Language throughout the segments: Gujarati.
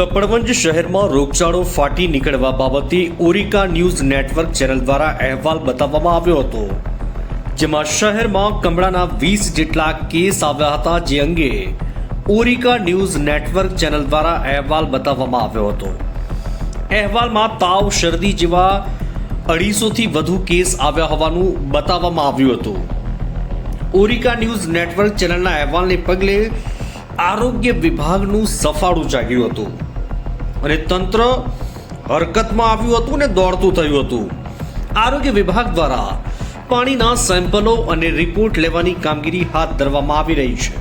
કપડવંજ શહેરમાં રોગચાળો ફાટી નીકળવા બાબતે ઓરિકા ન્યૂઝ નેટવર્ક ચેનલ દ્વારા અહેવાલ બતાવવામાં આવ્યો હતો, જેમાં શહેરમાં કમળાના વીસ જેટલા કેસ આવ્યા હતા જે અંગે ઓરિકા ન્યૂઝ નેટવર્ક ચેનલ દ્વારા અહેવાલ બતાવવામાં આવ્યો હતો. અહેવાલમાં તાવ, શરદી જેવા અઢીસોથી વધુ કેસ આવ્યા હોવાનું બતાવવામાં આવ્યું હતું. ઓરિકા ન્યૂઝ નેટવર્ક ચેનલના અહેવાલને પગલે આરોગ્ય વિભાગનું સફાળું જાગ્યું હતું. અને તંત્ર હરકતમાં આવ્યું હતું અને દોડતું થયું હતું. આરોગ્ય વિભાગ દ્વારા પાણીના સેમ્પલો અને રિપોર્ટ લેવાની કામગીરી હાથ ધરવામાં આવી રહી છે.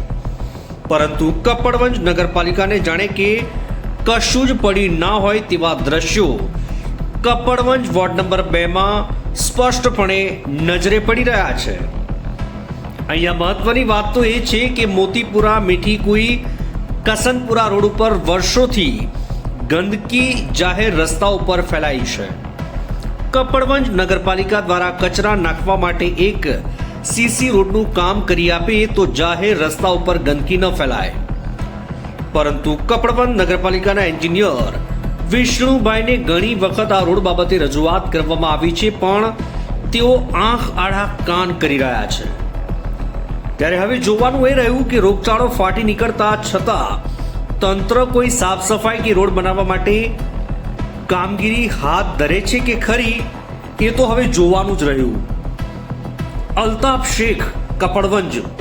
પરંતુ કપડવંજ નગરપાલિકાને જાણે કે કશું જ પડી ના હોય તેવા દ્રશ્યો કપડવંજ વોર્ડ નંબર બેમાં સ્પષ્ટપણે નજરે પડી રહ્યા છે. અહીંયા મહત્વની વાત તો એ છે કે મોતીપુરા, મીઠીકુઈ, કસનપુરા રોડ ઉપર વર્ષોથી ગંદકી જાહેર રસ્તા ઉપર ફેલાઈ છે. કપડવંજ નગરપાલિકા દ્વારા કચરા નાખવા માટે એક સીસી રોડનું કામ કરી આપે તો જાહેર રસ્તા ઉપર ગંદકી ન ફેલાય. પરંતુ કપડવંજ નગરપાલિકાના એન્જિનિયર વિષ્ણુભાઈને ઘણી વખત આ રોડ બાબતે રજૂઆત કરવામાં આવી છે, પણ તેઓ આંખ આડા કાન કરી રહ્યા છે. ત્યારે હવે જોવાનું એ રહ્યું કે રોગચાળો ફાટી નીકળતા છતાં તંત્ર કોઈ સાફ સફાઈ કે રોડ બનાવવા માટે કામગીરી હાથ ધરે છે કે ખરી, એ તો હવે જોવાનું જ રહ્યું. અલ્તાફ શેખ, કપડવંજ.